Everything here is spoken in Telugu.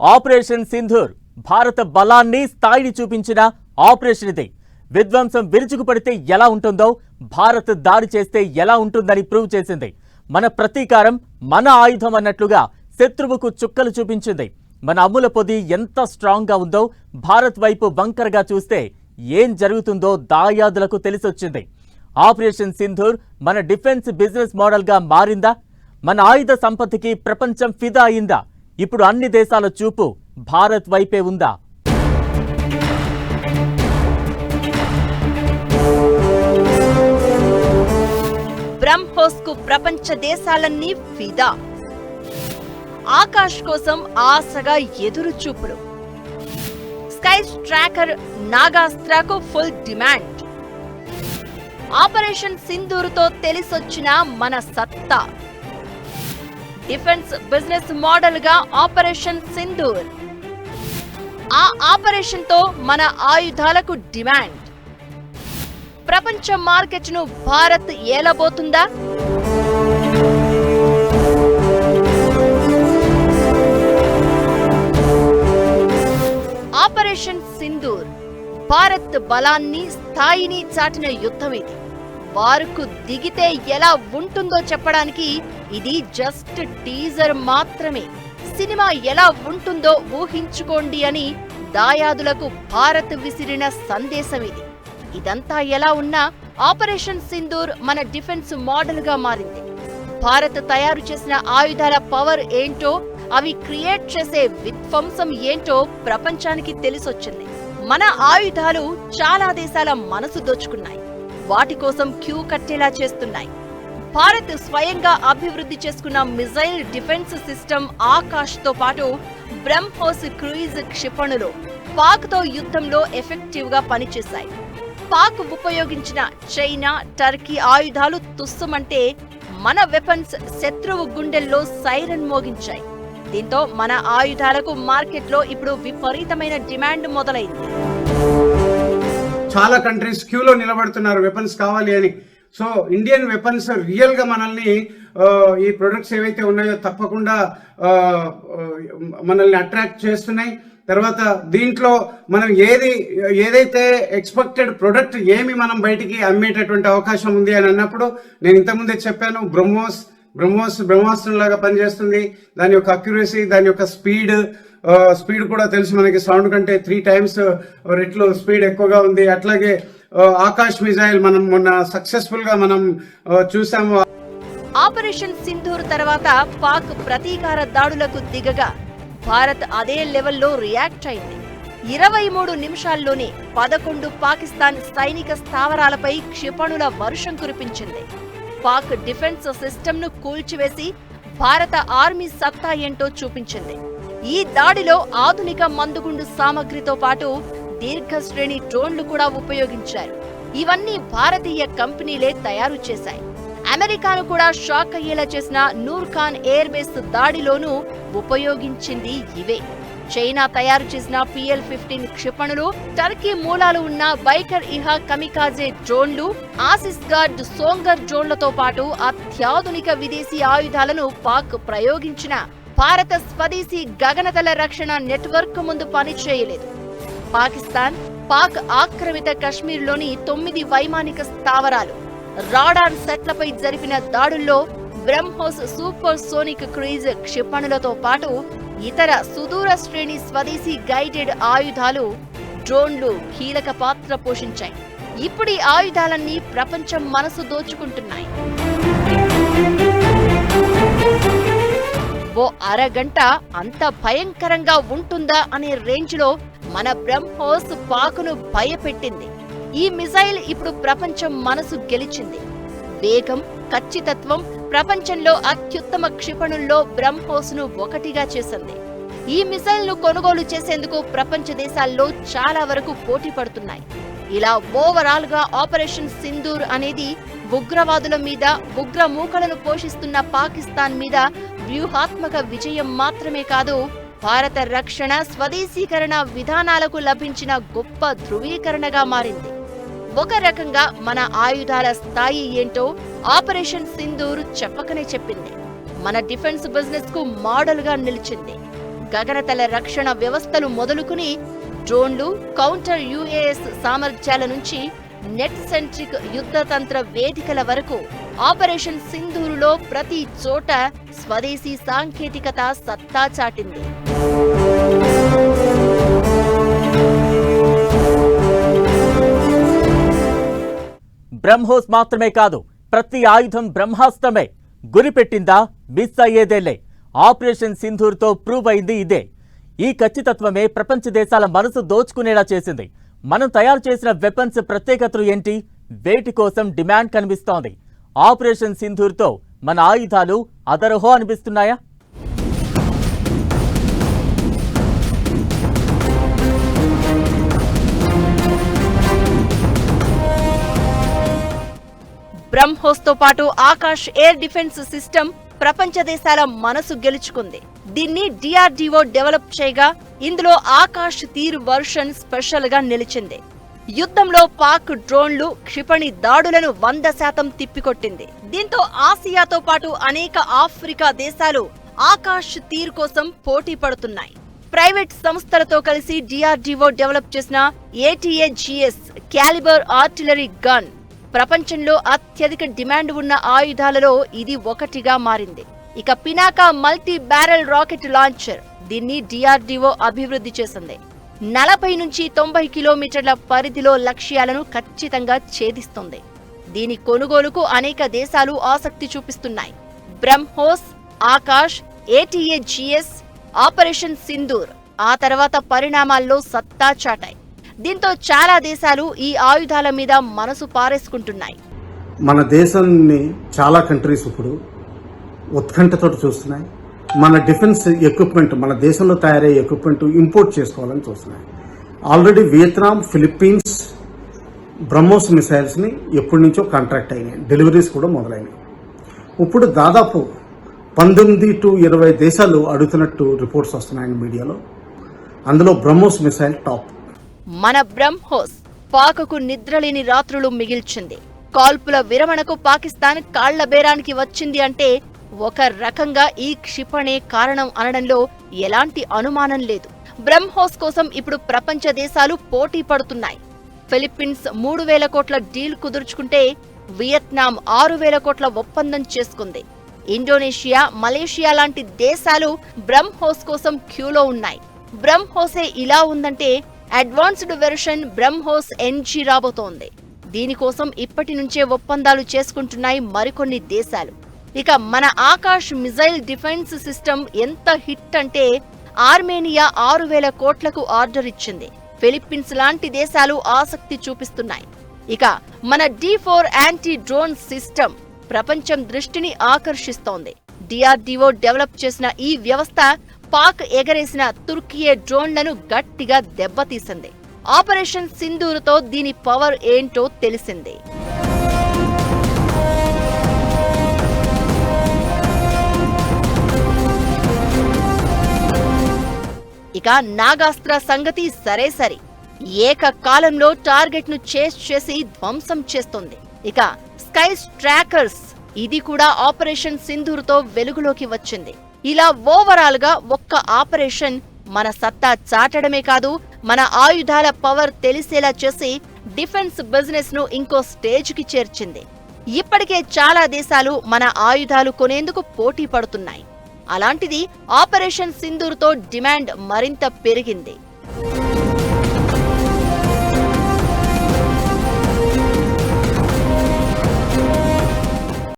ఆపరేషన్ సింధూర్ భారత బలాన్ని స్థాయిని చూపించిన ఆపరేషన్ ఇది. విధ్వంసం విరుచుకుపడితే ఎలా ఉంటుందో భారత్ దాడి చేస్తే ఎలా ఉంటుందని ప్రూవ్ చేసింది. మన ప్రతీకారం మన ఆయుధం అన్నట్లుగా శత్రువుకు చుక్కలు చూపించింది. మన అమ్ముల పొది ఎంత స్ట్రాంగ్గా ఉందో భారత్ వైపు బంకర్గా చూస్తే ఏం జరుగుతుందో దాయాదులకు తెలిసొచ్చింది. ఆపరేషన్ సింధూర్ మన డిఫెన్స్ బిజినెస్ మోడల్గా మారిందా? మన ఆయుధ సంపత్తికి ప్రపంచం ఫిదా అయిందా? ఇప్పుడు అన్ని దేశాల చూపు భారత్ వైపే ఉందా? బ్రహ్మోస్కు ప్రపంచ దేశాలన్నీ ఫిదా. ఆకాష్ కోసం ఆశగా ఎదురు చూపులు స్కై ట్రాకర్ నాగాస్త్రాకు ఫుల్ డిమాండ్. ఆపరేషన్ సింధూరుతో తెలిసొచ్చిన మన సత్తా. డిఫెన్స్ బిజినెస్ మోడల్గా ఆపరేషన్ సింధూర్. ఆ ఆపరేషన్తో మన ఆయుధాలకు డిమాండ్. ప్రపంచ మార్కెట్ను భారత్ ఏలబోతుందా? ఆపరేషన్ సింధూర్ భారత్ బలాన్ని స్థాయిని చాటిన యుద్ధం ఇది. వారుకు దిగితే ఎలా ఉంటుందో చెప్పడానికి ఇది జస్ట్ టీజర్ మాత్రమే. సినిమా ఎలా ఉంటుందో ఊహించుకోండి అని దాయాదులకు భారత్ విసిరిన సందేశం ఇది. ఇదంతా ఎలా ఉన్నా ఆపరేషన్ సింధూర్ మన డిఫెన్స్ మోడల్గా మారింది. భారత్ తయారు చేసిన ఆయుధాల పవర్ ఏంటో అవి క్రియేట్ చేసే విధ్వంసం ఏంటో ప్రపంచానికి తెలిసొచ్చింది. మన ఆయుధాలు చాలా దేశాల మనసు దోచుకున్నాయి. వాటి కోసం క్యూ కట్టేలా చేస్తున్నాయి. భారత్ స్వయంగా అభివృద్ధి చేసుకున్న మిజైల్ డిఫెన్స్ సిస్టమ్ ఆకాష్తో పాటు బ్రహ్మోస్ క్రూయిజ్ క్షిపణులు పాక్తో యుద్ధంలో ఎఫెక్టివ్గా పనిచేశాయి. పాక్ ఉపయోగించిన చైనా టర్కీ ఆయుధాలు తుస్సమంటే మన వెపన్స్ శత్రువు గుండెల్లో సైరన్ మోగించాయి. దీంతో మన ఆయుధాలకు మార్కెట్లో ఇప్పుడు విపరీతమైన డిమాండ్ మొదలైంది. చాలా కంట్రీస్ క్యూలో నిలబడుతున్నారు వెపన్స్ కావాలి అని. సో ఇండియన్ వెపన్స్ రియల్గా మనల్ని ఈ ప్రొడక్ట్స్ ఏవైతే ఉన్నాయో తప్పకుండా మనల్ని అట్రాక్ట్ చేస్తున్నాయి. తర్వాత దీంట్లో మనం ఏది ఏదైతే ఎక్స్పెక్టెడ్ ప్రొడక్ట్ ఏమి మనం బయటికి అమ్మేటటువంటి అవకాశం ఉంది అని అన్నప్పుడు నేను ఇంతకుముందే చెప్పాను బ్రహ్మోస్ బ్రహ్మోస్ బ్రహ్మాస్త్రం లాగా పనిచేస్తుంది. దాని యొక్క అక్యురసీ దాని యొక్క స్పీడ్ స్పీడ్ కూడా తెలుసు మనకి. సౌండ్ కంటే త్రీ టైమ్స్ రెట్లు స్పీడ్ ఎక్కువగా ఉంది. అట్లాగే ఆకాష్ మిజైల్ మనం మొన్న సక్సెస్ఫుల్గా మనం చూసాము. ఆపరేషన్ సింధూర్ తర్వాత పాక్ ప్రతీకార దాడులకు దిగగా భారత్ అదే లెవెల్లో రియాక్ట్ అయింది. ఇరవై మూడు నిమిషాల్లోనే పదకొండు పాకిస్తాన్ సైనిక స్థావరాలపై క్షిపణుల వర్షం కురిపించింది. పాక్ డిఫెన్స్ సిస్టమ్ను కూల్చివేసి భారత ఆర్మీ సత్తా ఏంటో చూపించింది. ఈ దాడిలో ఆధునిక మందుగుండు సామగ్రితో పాటు దీర్ఘశ్రేణి డ్రోన్లు కూడా ఉపయోగించారు. ఇవన్నీ భారతీయ కంపెనీలే తయారు చేశాయి. అమెరికాను కూడా షాక్ అయ్యేలా చేసిన నూర్ ఖాన్ ఎయిర్ బేస్ దాడిలోనూ ఉపయోగించింది ఇవే. చైనా తయారు చేసిన పిఎల్ ఫిఫ్టీన్ క్షిపణులు టర్కీ మూలాలు ఉన్న బైకర్ ఇహా కమికాజే డ్రోన్లు ఆసిస్ గార్డ్ సోంగర్ డ్రోన్లతో పాటు అత్యాధునిక విదేశీ ఆయుధాలను పాక్ ప్రయోగించిన భారత స్వదేశీ గగనతల రక్షణ నెట్వర్క్ ముందు పనిచేయలేదు. పాకిస్తాన్ పాక్ ఆక్రమిత కశ్మీర్లోని తొమ్మిది వైమానిక స్థావరాలు రాడార్ సెట్లపై జరిపిన దాడుల్లో బ్రహ్మోస్ సూపర్ సోనిక్ క్రూయిజ్ క్షిపణులతో పాటు ఇతర సుదూర శ్రేణి స్వదేశీ గైడెడ్ ఆయుధాలు డ్రోన్లు కీలక పాత్ర పోషించాయి. ఇప్పుడు ఈ ఆయుధాలన్నీ ప్రపంచం మనసు దోచుకుంటున్నాయి. ఓ అరగంట అంత భయంకరంగా ఉంటుందా అనే రేంజ్లో మన బ్రహ్మోస్ పాకును భయపెట్టింది. ఈ మిసైల్ ఇప్పుడు ప్రపంచం మనసు గెలిచింది. వేగం ఖచ్చితత్వం ప్రపంచంలో అత్యుత్తమ క్షిపణుల్లో బ్రహ్మోస్ను ఒకటిగా చేసింది. ఈ మిసైల్ను కొనుగోలు చేసేందుకు ప్రపంచ దేశాల్లో చాలా వరకు పోటీ పడుతున్నాయి. ఇలా ఓవరాల్గా ఆపరేషన్ సింధూర్ అనేది ఉగ్రవాదుల మీద ఉగ్ర మూకలను పోషిస్తున్న పాకిస్తాన్ మీద వ్యూహాత్మక విజయం మాత్రమే కాదు భారత రక్షణ స్వదేశీకరణ విధానాలకు లభించిన గొప్ప ధృవీకరణగా మారింది. ఒక రకంగా మన ఆయుధాల స్థాయి ఏంటో ఆపరేషన్ సింధూర్ చెప్పకనే చెప్పింది. మన డిఫెన్స్ బిజినెస్కు మోడల్గా నిలిచింది. గగనతల రక్షణ వ్యవస్థలు మొదలుకుని డ్రోన్లు కౌంటర్ యుఏఎస్ సామర్థ్యాల నుంచి నెట్ సెంట్రిక్ యుద్ధతంత్ర వేదికల వరకు ఆపరేషన్ సింధూరులో ప్రతి చోట స్వదేశీ సాంకేతికత సత్తా చాటింది. బ్రహ్మోస్ మాత్రమే కాదు ప్రతి ఆయుధం బ్రహ్మాస్త్రమే. గురిపెట్టిందా మిస్ అయ్యేదేలే. ఆపరేషన్ సింధూర్తో ప్రూవ్ అయింది ఇదే. ఈ ఖచ్చితత్వమే ప్రపంచ దేశాల మనసు దోచుకునేలా చేసింది. మనం తయారు చేసిన వెపన్స్ ప్రత్యేకతలు ఏంటి? వేటి కోసం డిమాండ్ కనిపిస్తోంది. ఆపరేషన్ సింధూర్తో మన ఆయుధాలు అదరహో అనిపిస్తున్నాయా? బ్రహ్మోస్తో పాటు ఆకాష్ ఎయిర్ డిఫెన్స్ సిస్టమ్ ప్రపంచ దేశాల మనసు గెలుచుకుంది. దీన్ని డిఆర్డిఓ డెవలప్ చేయగా ఇందులో ఆకాష్ తీర్ వర్షన్ స్పెషల్గా నిలిచింది. యుద్ధంలో పాక్ డ్రోన్లు క్షిపణి దాడులను వంద శాతం తిప్పికొట్టింది. దీంతో ఆసియాతో పాటు అనేక ఆఫ్రికా దేశాలు ఆకాష్ తీర్ కోసం పోటీ పడుతున్నాయి. ప్రైవేట్ సంస్థలతో కలిసి డిఆర్డిఓ డెవలప్ చేసిన ఏటీఏజిఎస్ క్యాలిబర్ ఆర్టిలరీ గన్ ప్రపంచంలో అత్యధిక డిమాండ్ ఉన్న ఆయుధాలలో ఇది ఒకటిగా మారింది. ఇక Pinaka multi barrel rocket launcher దీన్ని డిఆర్డిఓ అభివృద్ధి చేసింది. నలభై నుంచి తొంభై కిలోమీటర్ల పరిధిలో లక్ష్యాలను ఖచ్చితంగా ఛేదిస్తుంది. దీని కొనుగోలుకు అనేక దేశాలు ఆసక్తి చూపిస్తున్నాయి. బ్రహ్మోస్ ఆకాష్ ఏటీఏజిఎస్ ఆపరేషన్ సింధూర్ ఆ తర్వాత పరిణామాల్లో సత్తా చాటాయి. దీంతో చాలా దేశాలు ఈ ఆయుధాల మీద మనసు పారేసుకుంటున్నాయి. మన దేశాన్ని చాలా కంట్రీస్ ఇప్పుడు ఉత్కంఠతో చూస్తున్నాయి. మన డిఫెన్స్ ఎక్విప్మెంట్ మన దేశంలో తయారయ్యే ఎక్విప్మెంట్ ఇంపోర్ట్ చేసుకోవాలని చూస్తున్నాయి. ఆల్రెడీ వియత్నాం ఫిలిప్పీన్స్ బ్రహ్మోస్ మిసైల్స్ని ఎప్పటి నుంచో కాంట్రాక్ట్ అయినాయి. డెలివరీస్ కూడా మొదలైనవి. ఇప్పుడు దాదాపు పంతొమ్మిది టు ఇరవై దేశాలు అడుగుతున్నట్టు రిపోర్ట్స్ వస్తున్నాయి మీడియాలో. అందులో బ్రహ్మోస్ మిసైల్ టాప్. మన బ్రహ్మోస్ పాకకు నిద్రలేని రాత్రులు మిగిల్చింది. కాల్పుల విరమణకు పాకిస్తాన్ కాళ్ళ బేరానికి వచ్చింది అంటే ఒక రకంగా ఈ క్షిపణే కారణం అనడంలో ఎలాంటి అనుమానం లేదు. బ్రహ్మోస్ కోసం ఇప్పుడు ప్రపంచ దేశాలు పోటీ పడుతున్నాయి. ఫిలిప్పీన్స్ మూడు వేల కోట్ల డీల్ కుదుర్చుకుంటే వియత్నాం ఆరు వేల కోట్ల ఒప్పందం చేసుకుంది. ఇండోనేషియా మలేషియా లాంటి దేశాలు బ్రహ్మోస్ కోసం క్యూలో ఉన్నాయి. బ్రహ్మోసే ఇలా ఉందంటే అడ్వాన్స్డ్ వెర్షన్ బ్రహ్మోస్ ఎన్జీ రాబోతోంది. దీనికోసం ఇప్పటి నుంచే ఒప్పందాలు చేసుకుంటున్నాయి మరికొన్ని దేశాలు. ఇక మన ఆకాష్ మిజైల్ డిఫెన్స్ సిస్టమ్ ఎంత హిట్ అంటే ఆర్మేనియా ఆరు వేల కోట్లకు ఆర్డర్ ఇచ్చింది. ఫిలిప్పీన్స్ లాంటి దేశాలు ఆసక్తి చూపిస్తున్నాయి. ఇక మన D four anti drone system ప్రపంచం దృష్టిని ఆకర్షిస్తోంది. డిఆర్డిఓ డెవలప్ చేసిన ఈ వ్యవస్థ పాక్ ఎగరేసిన తుర్కియే డ్రోన్లను గట్టిగా దెబ్బతీసింది. ఆపరేషన్ సింధూరుతో దీని పవర్ ఏంటో తెలిసింది. ఇక నాగాస్త్ర సంగతి సరే సరి. ఏకకాలంలో టార్గెట్ను చేస్ చేసి ధ్వంసం చేస్తుంది. ఇక స్కై ట్రాకర్స్ ఇది కూడా ఆపరేషన్ సింధూరుతో వెలుగులోకి వచ్చింది. ఇలా ఓవరాల్గా ఒక్క ఆపరేషన్ మన సత్తా చాటడమే కాదు మన ఆయుధాల పవర్ తెలిసేలా చేసి డిఫెన్స్ బిజినెస్ను ఇంకో స్టేజ్కి చేర్చింది. ఇప్పటికే చాలా దేశాలు మన ఆయుధాలు కొనేందుకు పోటీ పడుతున్నాయి. అలాంటిది ఆపరేషన్ సింధూర్తో డిమాండ్ మరింత పెరిగింది.